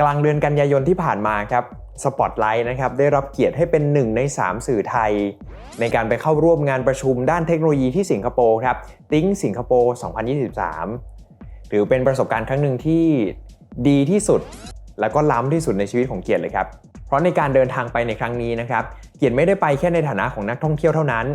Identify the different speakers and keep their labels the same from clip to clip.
Speaker 1: กลางเดือนกันยายนที่ผ่านมาครับสปอตไลท์นะครับได้รับเกียรติให้เป็นหนึ่งใน 3 สื่อไทย ในการไปเข้าร่วมงานประชุมด้านเทคโนโลยีที่สิงคโปร์ครับติ้งสิงคโปร์2023 ถือเป็นประสบการณ์ครั้งหนึ่งที่ดีที่สุด แล้วก็ล้ำที่สุดในชีวิตของเกียรติเลยครับ เพราะในการเดินทางไปในครั้งนี้นะครับ เกียรติไม่ได้ไปแค่ในฐานะของนักท่องเที่ยวเท่านั้น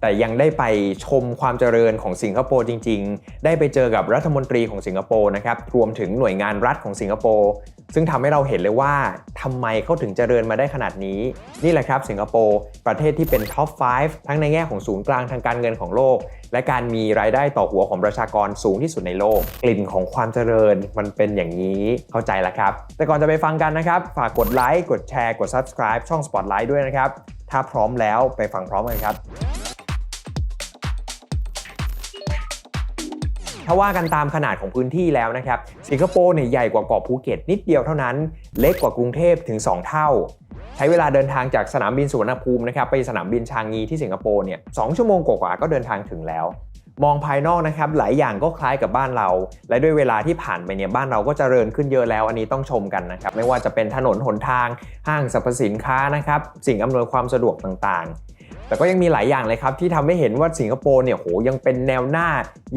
Speaker 1: แต่ยังได้ไปชมความเจริญของสิงคโปร์จริง ๆ ได้ไปเจอกับรัฐมนตรีของสิงคโปร์นะครับ รวมถึงหน่วยงานรัฐของสิงคโปร์ซึ่งทำให้เราเห็นเลยว่าทำไมเขาถึงเจริญมาได้ขนาดนี้ นี่แหละครับสิงคโปร์ประเทศที่เป็นท็อป 5 ทั้งในแง่ของศูนย์กลางทางการเงินของโลก และการมีรายได้ต่อหัวของประชากรสูงที่สุดในโลก กลิ่นของความเจริญมันเป็นอย่างนี้เข้าใจแล้วครับ แต่ก่อนจะไปฟังกันนะครับ ฝากกดไลค์กดแชร์กด subscribe ช่อง Spotlight ด้วยนะครับถ้าพร้อมแล้วไปฟังพร้อมกันครับ ถ้าว่ากันตามขนาดของพื้นที่แล้วนะครับ สิงคโปร์เนี่ยใหญ่กว่าเกาะภูเก็ตนิดเดียวเท่านั้น เล็กกว่ากรุงเทพถึง 2 เท่า ใช้เวลาเดินทางจากสนามบินสุวรรณภูมินะครับไปสนามบินชางงีที่สิงคโปร์เนี่ยสชั่วโมงกว่าๆก็เดินทางถึงแล้วมองภายนอกนะครับหลายอย่างก็คล้ายกับบ้านเรา และด้วยเวลาที่ผ่านไปเนี่ยบ้านเราก็เจริญขึ้นเยอะแล้วอันนี้ต้องชมกันนะครับไม่ว่าจะเป็นถนนหนทาง ห้างสรรพสินค้านะครับสิ่งอำนวยความสะดวกต่างๆ แต่ก็ยังมีหลายอย่างเลยครับที่ทำให้เห็นว่าสิงคโปร์เนี่ยโหยังเป็นแนวหน้า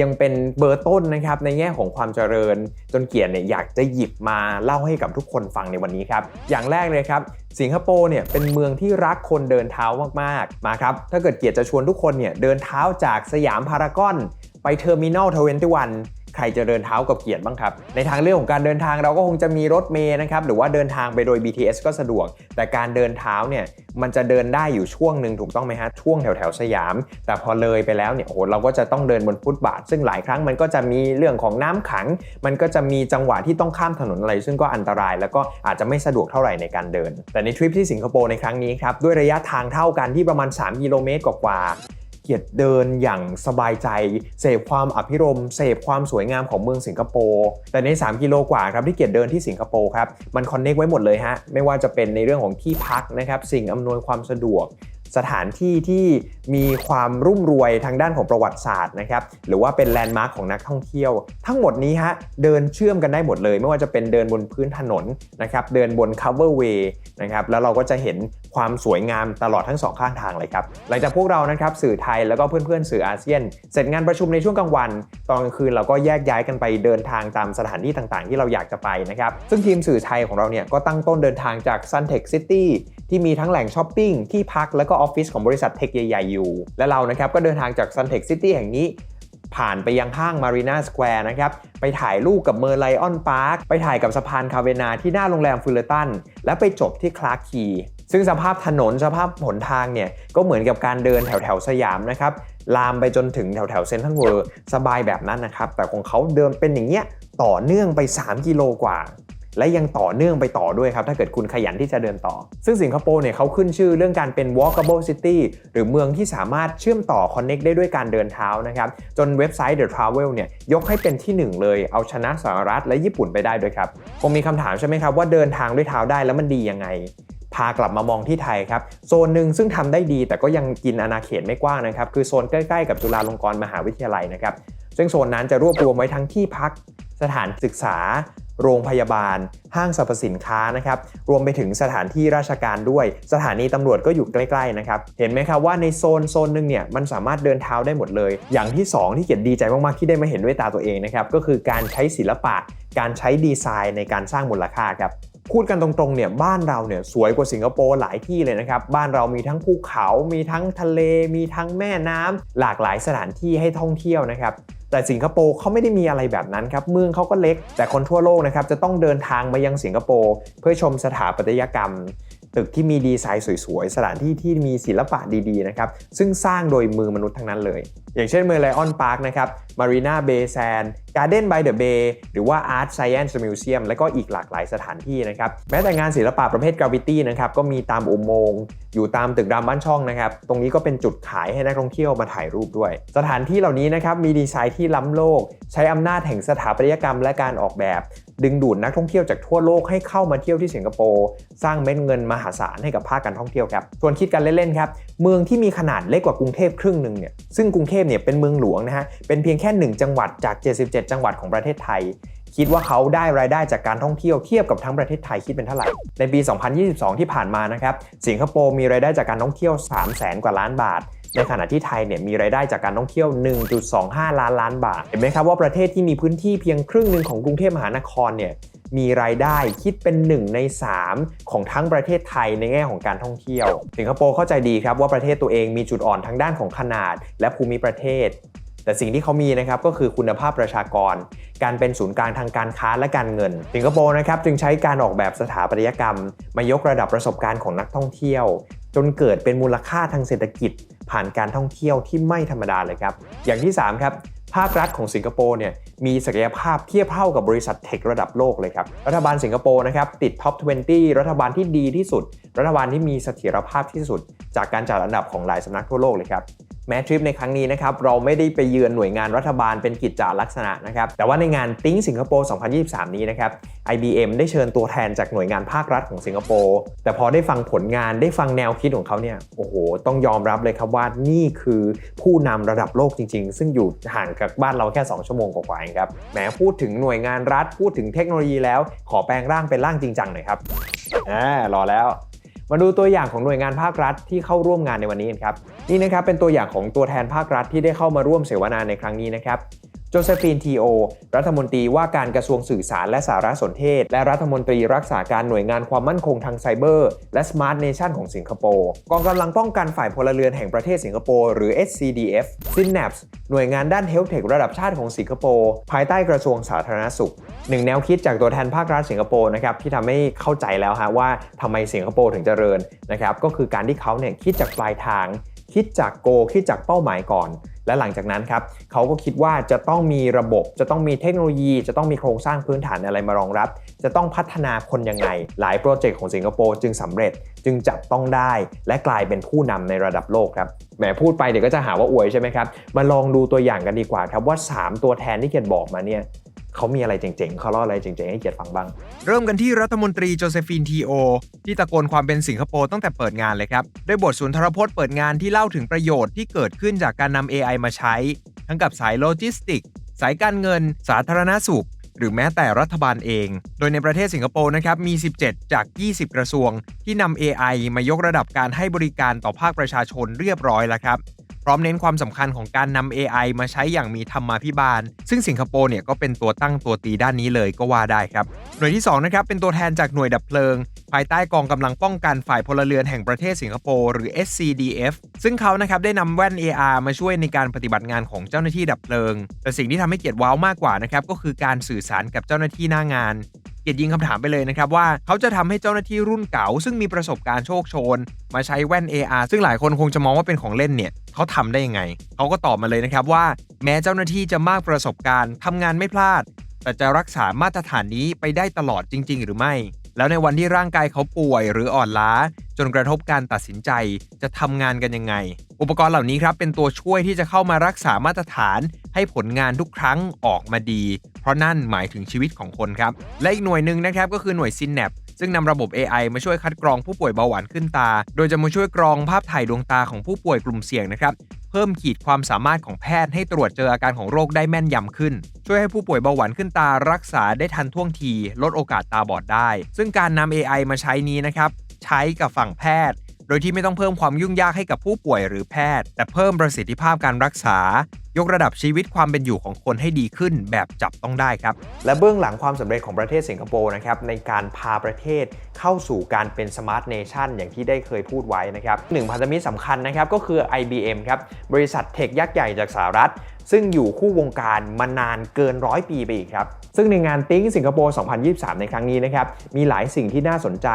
Speaker 1: ยังเป็นเบอร์ต้นนะครับในแง่ของความเจริญ จนเกียรติเนี่ยอยากจะหยิบมาเล่าให้กับทุกคนฟังในวันนี้ครับอย่างแรกเลยครับสิงคโปร์เนี่ยเป็นเมืองที่รักคนเดินเท้ามากๆมาครับถ้าเกิดเกียรติจะชวนทุกคนเนี่ยเดินเท้าจากสยามพารากอนไปเทอร์มินอลทเวนตี้วัน ใครจะเดินเท้ากับเกียรติบ้างครับ ในทางเรื่องของการเดินทางเราก็คงจะมีรถเมย์นะครับหรือว่าเดินทางไปโดย BTS ก็สะดวก แต่การเดินเท้าเนี่ยมันจะเดินได้อยู่ช่วงหนึ่งถูกต้องไหมฮะช่วงแถวแถวสยาม แต่พอเลยไปแล้วเนี่ยโอ้โหเราก็จะต้องเดินบนฟุตบาท ซึ่งหลายครั้งมันก็จะมีเรื่องของน้ำขัง มันก็จะมีจังหวะที่ต้องข้ามถนนอะไร ซึ่งก็อันตราย แล้วก็อาจจะไม่สะดวกเท่าไหร่ในการเดิน แต่ในทริปที่สิงคโปร์ในครั้งนี้ครับด้วยระยะทางเท่ากันที่ประมาณ 3 กิโลเมตรกว่า กียรติเดินอย่างสบายใจ เสพความอภิรมเสพความสวยงามของเมืองสิงคโปร์ แต่ใน 3 กิโลกว่าครับที่เกียรติเดินที่สิงคโปร์ครับ มันคอนเน็กไว้หมดเลยฮะ ไม่ว่าจะเป็นในเรื่องของที่พักนะครับ สิ่งอำนวยความสะดวก สถานที่ที่มีความรุ่มรวยทางด้านของประวัติศาสตร์นะครับหรือว่าเป็นแลนด์มาร์คของนักท่องเที่ยว ทั้งหมดนี้ฮะเดินเชื่อมกันได้หมดเลย ไม่ว่าจะเป็นเดินบนพื้นถนนนะครับเดินบน cover way นะครับแล้วเราก็จะเห็นความสวยงามตลอดทั้งสองข้างทางเลยครับหลังจากพวกเรานะครับสื่อไทยแล้วก็เพื่อนๆ สื่ออาเซียน เสร็จงานประชุมในช่วงกลางวัน ตอนกลางคืนเราก็แยกย้ายกันไปเดินทางตามสถานที่ต่างๆ ที่เราอยากจะไปนะครับซึ่งทีมสื่อไทยของเราเนี่ยก็ตั้งต้นเดินทางจาก Suntec City ที่มีทั้งแหล่งช้อปปิ้งที่พักแล้วก็ออฟฟิศของบริษัทเทคใหญ่ๆอยู่ และเรานะครับก็เดินทางจาก Suntec City แห่งนี้ผ่านไปยังห้าง Marina Square นะครับ ไปถ่ายรูปกับเมอร์ไลออนพาร์ค ไปถ่ายกับสะพานคาเวนาที่หน้าโรงแรมฟิลเลตัน และไปจบที่คลาร์กคีซึ่งสภาพถนนสภาพหนทางเนี่ย ก็เหมือนกับการเดินแถวแถวสยามนะครับ ลามไปจนถึงแถวแถวเซนทรัลเวิร์สบายแบบนั้นนะครับ แต่ของเขาเดินเป็นอย่างเงี้ยต่อเนื่องไป 3 กิโลกว่า และยังต่อเนื่องไปต่อด้วยครับ ถ้าเกิดคุณขยันที่จะเดินต่อ ซึ่งสิงคโปร์เนี่ยเขาขึ้นชื่อเรื่องการเป็น walkable city หรือเมืองที่สามารถเชื่อมต่อ connect ได้ด้วยการเดินเท้านะครับ จนเว็บไซต์ The Travel เนี่ยยกให้เป็นที่หนึ่งเลย เอาชนะสหรัฐและญี่ปุ่นไปได้ด้วยครับ คงมีคำถามใช่ไหมครับว่าเดินทางด้วยเท้าได้แล้วมันดียังไงพากลับมามองที่ไทยครับ โซนหนึ่งซึ่งทำได้ดีแต่ก็ยังกินอาณาเขตไม่กว้างนะครับ คือโซนใกล้ๆกับจุฬาลงกรณ์มหาวิทยาลัยนะครับ ซึ่งโซนนั้นจะรวบรวมไว้ทั้งที่พัก สถานศึกษา โรงพยาบาล ห้างสรรพสินค้านะครับ รวมไปถึงสถานที่ราชการด้วย สถานีตำรวจก็อยู่ใกล้ๆนะครับ เห็นไหมครับว่าในโซนโซนหนึ่งเนี่ยมันสามารถเดินเท้าได้หมดเลย อย่างที่ 2 ที่เกียรติดีใจมากๆที่ได้มาเห็นด้วยตาตัวเองนะครับ ก็คือการใช้ศิลปะ การใช้ดีไซน์ในการสร้างมูลค่าครับ พูดกันตรงๆเนี่ยบ้านเราเนี่ยสวยกว่าสิงคโปร์หลายที่เลยนะครับ บ้านเรามีทั้งภูเขา มีทั้งทะเล มีทั้งแม่น้ำหลากหลายสถานที่ให้ท่องเที่ยวนะครับแต่สิงคโปร์เขาไม่ได้มีอะไรแบบนั้นครับ เมืองเขาก็เล็ก แต่คนทั่วโลกนะครับจะต้องเดินทางมายังสิงคโปร์เพื่อชมสถาปัตยกรรม ตึกที่มีดีไซน์สวยๆ สถานที่ที่มีศิลปะดีๆนะครับซึ่งสร้างโดยมือมนุษย์ทั้งนั้นเลย อย่างเช่นเมอร์ไลออนพาร์คนะครับมารีนาเบย์แซนการ์เด้นบายเดอะเบย์หรือว่า Art Science Museum และก็อีกหลากหลายสถานที่นะครับแม้แต่งานศิลปะประเภทกราฟิตี้นะครับก็มีตามอุโมงค์อยู่ตามตึกรามบ้านช่องนะครับตรงนี้ก็เป็นจุดขายให้นักท่องเที่ยวมาถ่ายรูปด้วย สถานที่เหล่านี้นะครับมีดีไซน์ที่ล้ำโลก ใช้อำนาจแห่งสถาปัตยกรรมและการออกแบบ ดึงดูดนักท่องเที่ยวจากทั่วโลกให้เข้ามาเที่ยวที่สิงคโปร์สร้างเม็ดเงินมหาศาลให้กับภาคการท่องเที่ยวครับส่วนคิดกันเล่นๆครับเมืองที่มีขนาดเล็กกว่ากรุงเทพครึ่งหนึ่งเนี่ยซึ่งกรุงเทพเนี่ยเป็นเมืองหลวงนะฮะเป็นเพียงแค่ 1 จังหวัดจาก 77 จังหวัดของประเทศไทยคิดว่าเขาได้รายได้จากการท่องเที่ยวเทียบกับทั้งประเทศไทยคิดเป็นเท่าไหร่ ในปี 2022 ที่ผ่านมานะครับ สิงคโปร์มีรายได้จากการท่องเที่ยว 3 0 0แสนกว่าล้านบาท ในขณะที่ไทยเนี่ยมีรายได้จากการท่องเที่ยว 1.25 ล้านล้านบาท เห็นไหมครับว่าประเทศที่มีพื้นที่เพียงครึ่งหนึ่งของกรุงเทพมหานครเนี่ยมีรายได้คิดเป็น 1 ใน 3 ของทั้งประเทศไทยในแง่ของการท่องเที่ยว สิงคโปร์เข้าใจดีครับว่าประเทศตัวเองมีจุดอ่อนทางด้านของขนาด และภูมิประเทศ แต่สิ่งที่เขามีนะครับก็คือคุณภาพประชากร การเป็นศูนย์กลางทางการค้าและการเงิน สิงคโปร์นะครับจึงใช้การออกแบบสถาปัตยกรรม มายกระดับประสบการณ์ของนักท่องเที่ยว จนเกิดเป็นมูลค่าทางเศรษฐกิจ ผ่านการท่องเที่ยวที่ไม่ธรรมดาเลยครับ อย่างที่ 3 ครับภาครัฐของสิงคโปร์เนี่ยมีศักยภาพเทียบเท่ากับบริษัทเทคระดับโลกเลยครับ รัฐบาลสิงคโปร์นะครับติดท็อป 20 รัฐบาลที่ดีที่สุด รัฐบาลที่มีเสถียรภาพที่สุด จากการจัดอันดับของหลายสำนักทั่วโลกเลยครับ แม้ทริปในครั้งนี้นะครับเราไม่ได้ไปเยือนหน่วยงานรัฐบาลเป็นกิจจาลักษณะนะครับแต่ว่าในงานติ้งสิงคโปร์ 2023 นี้นะครับ IBM ได้เชิญตัวแทนจากหน่วยงานภาครัฐของสิงคโปร์แต่พอได้ฟังผลงานได้ฟังแนวคิดของเขาเนี่ยโอ้โห ต้องยอมรับเลยครับว่านี่คือผู้นำระดับโลกจริง ๆ ซึ่งอยู่ห่างจากบ้านเราแค่ 2 ชั่วโมงกว่าๆเองครับแหมพูดถึงหน่วยงานรัฐพูดถึงเทคโนโลยีแล้วขอแปลงร่างเป็นร่างจริงจังหน่อยครับอ่ารอแล้ว มาดูตัวอย่างของหน่วยงานภาครัฐที่เข้าร่วมงานในวันนี้กันครับนี่นะครับเป็นตัวอย่างของตัวแทนภาครัฐที่ได้เข้ามาร่วมเสวนาในครั้งนี้นะครับ โจเซฟีนทีโอ รัฐมนตรีว่าการกระทรวงสื่อสารและสารสนเทศ และรัฐมนตรีรักษาการหน่วยงานความมั่นคงทางไซเบอร์ และ Smart Nation ของสิงคโปร์ กองกำลังป้องกันฝ่ายพลเรือนแห่งประเทศสิงคโปร์หรือ SCDF Synapse หน่วยงานด้าน Health Tech ระดับชาติของสิงคโปร์ ภายใต้กระทรวงสาธารณสุขหนึ่งแนวคิดจากตัวแทนภาครัฐสิงคโปร์นะครับที่ทำให้เข้าใจแล้วฮะว่าทำไมสิงคโปร์ถึงเจริญนะครับก็คือการที่เขาเนี่ยคิดจากปลายทางคิดจากโกคิดจากเป้าหมายก่อน และหลังจากนั้นครับเขาก็คิดว่าจะต้องมีระบบ จะต้องมีเทคโนโลยี จะต้องมีโครงสร้างพื้นฐานอะไรมารองรับ จะต้องพัฒนาคนยังไง หลายโปรเจกต์ของสิงคโปร์จึงสำเร็จจึงจับต้องได้ และกลายเป็นผู้นำในระดับโลกครับแหมพูดไปเดี๋ยวก็จะหาว่าอวยใช่ไหมครับ มาลองดูตัวอย่างกันดีกว่าครับว่า 3 ตัวแทนที่เกียนบอกมาเนี่ย เขามีอะไรเจ๋งๆเขาเล่าอะไรเจ๋งๆให้เกียรติฟังบ้าง
Speaker 2: เริ่มกันที่รัฐมนตรีโจเซฟีนทีโอ ที่ตะโกนความเป็นสิงคโปร์ตั้งแต่เปิดงานเลยครับ ด้วยบทสุนทรพจน์เปิดงานที่เล่าถึงประโยชน์ที่เกิดขึ้นจากการนำ AI มาใช้ ทั้งกับสายโลจิสติก สายการเงิน สาธารณสุข หรือแม้แต่รัฐบาลเอง โดยในประเทศสิงคโปร์นะครับมี 17 จาก 20 กระทรวง ที่นำ AI มายกระดับการให้บริการต่อภาคประชาชนเรียบร้อยแล้วครับ พร้อมเน้นความสำคัญของการนำ AI มาใช้อย่างมีธรรมาภิบาล ซึ่งสิงคโปร์เนี่ยก็เป็นตัวตั้งตัวตีด้านนี้เลยก็ว่าได้ครับ หน่วยที่2นะครับเป็นตัวแทนจากหน่วยดับเพลิง ภายใต้กองกำลังป้องกันฝ่ายพลเรือนแห่งประเทศสิงคโปร์หรือ SCDF ซึ่งเขานะครับได้นำแว่น AR มาช่วยในการปฏิบัติงานของเจ้าหน้าที่ดับเพลิง แต่สิ่งที่ทำให้เกียรติว้าวมากกว่านะครับก็คือการสื่อสารกับเจ้าหน้าที่หน้างาน กียรติยิงคำถามไปเลยนะครับว่าเขาจะทำให้เจ้าหน้าที่รุ่นเก่า ซึ่งมีประสบการณ์โชคโชน มาใช้แว่น AR ซึ่งหลายคนคงจะมองว่าเป็นของเล่นเนี่ยเขาทำได้ยังไงเขาก็ตอบมาเลยนะครับว่า แม้เจ้าหน้าที่จะมากประสบการณ์ทำงานไม่พลาด แต่จะรักษามาตรฐานนี้ไปได้ตลอดจริง ๆ หรือไม่ แล้วในวันที่ร่างกายเขาป่วยหรืออ่อนล้า จนกระทบการตัดสินใจจะทำงานกันยังไง อุปกรณ์เหล่านี้ครับเป็นตัวช่วยที่จะเข้ามารักษามาตรฐาน ให้ผลงานทุกครั้งออกมาดี เพราะนั่นหมายถึงชีวิตของคนครับ และอีกหน่วยหนึ่งนะครับก็คือหน่วยซินแนป ซึ่งนำระบบ AI มาช่วยคัดกรองผู้ป่วยเบาหวานขึ้นตา โดยจะมาช่วยกรองภาพถ่ายดวงตาของผู้ป่วยกลุ่มเสี่ยงนะครับเพิ่มขีดความสามารถของแพทย์ให้ตรวจเจออาการของโรคได้แม่นยำขึ้น ช่วยให้ผู้ป่วยเบาหวานขึ้นตารักษาได้ทันท่วงที ลดโอกาสตาบอดได้ ซึ่งการนำ AI มาใช้นี้นะครับใช้กับฝั่งแพทย์ โดยที่ไม่ต้องเพิ่มความยุ่งยากให้กับผู้ป่วยหรือแพทย์ แต่เพิ่มประสิทธิภาพการรักษา ยกระดับชีวิตความเป็นอยู่ของคนให้ดีขึ้นแบบจับต้องได้ครับ
Speaker 1: และเบื้องหลังความสำเร็จของประเทศสิงคโปร์นะครับในการพาประเทศเข้าสู่การเป็นสมาร์ทเนชั่นอย่างที่ได้เคยพูดไว้นะครับหนึ่งพันธมิตรสำคัญนะครับก็คือ IBM ครับบริษัทเทคยักษ์ใหญ่จากสหรัฐซึ่งอยู่คู่วงการมานานเกินร้อยปีไปอีกครับ ซึ่งในงานติ้งสิงคโปร์ 2023 ในครั้งนี้นะครับ มีหลายสิ่งที่น่าสนใจ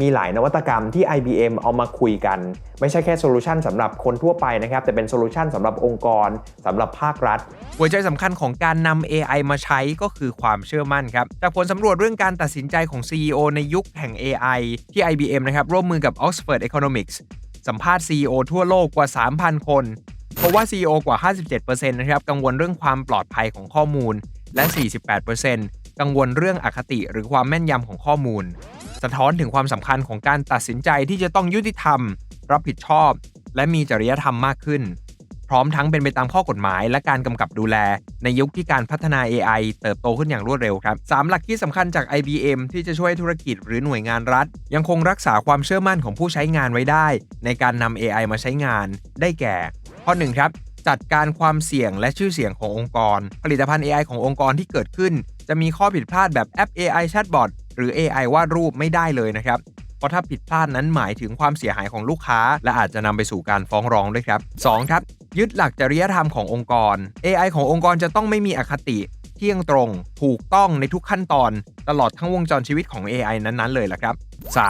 Speaker 1: มีหลายนวัตกรรมที่ IBM เอามาคุยกัน ไม่ใช่แค่โซลูชันสำหรับคนทั่วไปนะครับ แต่เป็นโซลูชันสำหรับองค์กรสำหรับภาครัฐ
Speaker 2: หัวใจสำคัญของการนำ AI มาใช้ก็คือความเชื่อมั่นครับ จากผลสำรวจเรื่องการตัดสินใจของ CEO ในยุคแห่ง AI ที่ IBM นะครับร่วมมือกับ Oxford Economics สัมภาษณ์ CEO ทั่วโลกกว่า 3,000 คน ราะว่า CEO กว่า 57%นะครับกังวลเรื่องความปลอดภัยของข้อมูล และ 48%กังวลเรื่องอคติหรือความแม่นยำของข้อมูล สะท้อนถึงความสำคัญของการตัดสินใจที่จะต้องยุติธรรม รับผิดชอบ และมีจริยธรรมมากขึ้น พร้อมทั้งเป็นไปตามข้อกฎหมาย และการกำกับดูแล ในยุคที่การพัฒนา AI เติบโตขึ้นอย่างรวดเร็วครับสามหลักที่สำคัญจาก IBM ที่จะช่วยธุรกิจหรือหน่วยงานรัฐ ยังคงรักษาความเชื่อมั่นของผู้ใช้งานไว้ได้ ในการนำ AI มาใช้งาน ได้แก่ ข้อหนึ่งครับจัดการความเสี่ยงและชื่อเสียงขององค์กร ผลิตภัณฑ์ AI ขององค์กรที่เกิดขึ้น จะมีข้อผิดพลาดแบบแอป AI Chatbot หรือ AI วาดรูปไม่ได้เลยนะครับเพราะถ้าผิดพลาดนั้นหมายถึงความเสียหายของลูกค้า และอาจจะนำไปสู่การฟ้องร้องด้วยครับ 2. ครับ ยึดหลักจริยธรรมขององค์กร AI ขององค์กรจะต้องไม่มีอคติ เที่ยงตรง ถูกต้องในทุกขั้นตอน ตลอดทั้งวงจรชีวิตของ AI นั้นๆ เลยละครับ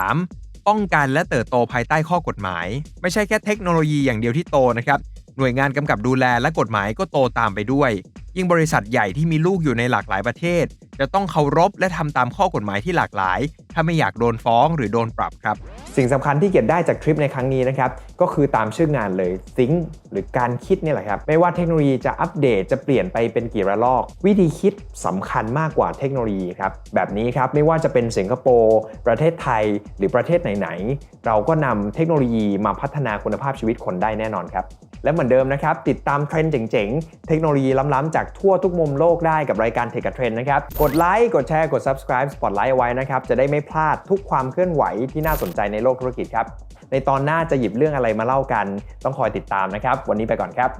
Speaker 2: 3. ป้องกันและเติบโตภายใต้ข้อกฎหมาย ไม่ใช่แค่เทคโนโลยีอย่างเดียวที่โตนะครับ หน่วยงานกำกับดูแลและกฎหมายก็โตตามไปด้วย ยิ่งบริษัทใหญ่ที่มีลูกอยู่ในหลากหลายประเทศ จะต้องเคารพและทำตามข้อกฎหมายที่หลากหลาย ถ้าไม่อยากโดนฟ้องหรือโดนปรับครับ
Speaker 1: สิ่งสำคัญที่เก็บได้จากทริปในครั้งนี้นะครับ ก็คือตามชื่องานเลย think หรือการคิดนี่แหละครับ ไม่ว่าเทคโนโลยีจะอัปเดตจะเปลี่ยนไปเป็นกี่ระลอก วิธีคิดสำคัญมากกว่าเทคโนโลยีครับแบบนี้ครับไม่ว่าจะเป็นสิงคโปร์ประเทศไทยหรือประเทศไหนๆเราก็นำเทคโนโลยีมาพัฒนาคุณภาพชีวิตคนได้แน่นอนครับและเหมือนเดิมนะครับ ติดตามเทรนด์เจ๋งๆ เทคโนโลยีล้ำๆ จากทั่วทุกมุมโลกได้กับรายการเทคกับเทรนด์นะครับ กดไลค์กดแชร์กด subscribe Spotlight เอาไว้นะครับ จะได้ไม่พลาดทุกความเคลื่อนไหวที่น่าสนใจในโลกธุรกิจครับ ในตอนหน้าจะหยิบเรื่องอะไรมาเล่ากัน ต้องคอยติดตามนะครับ วันนี้ไปก่อนครับ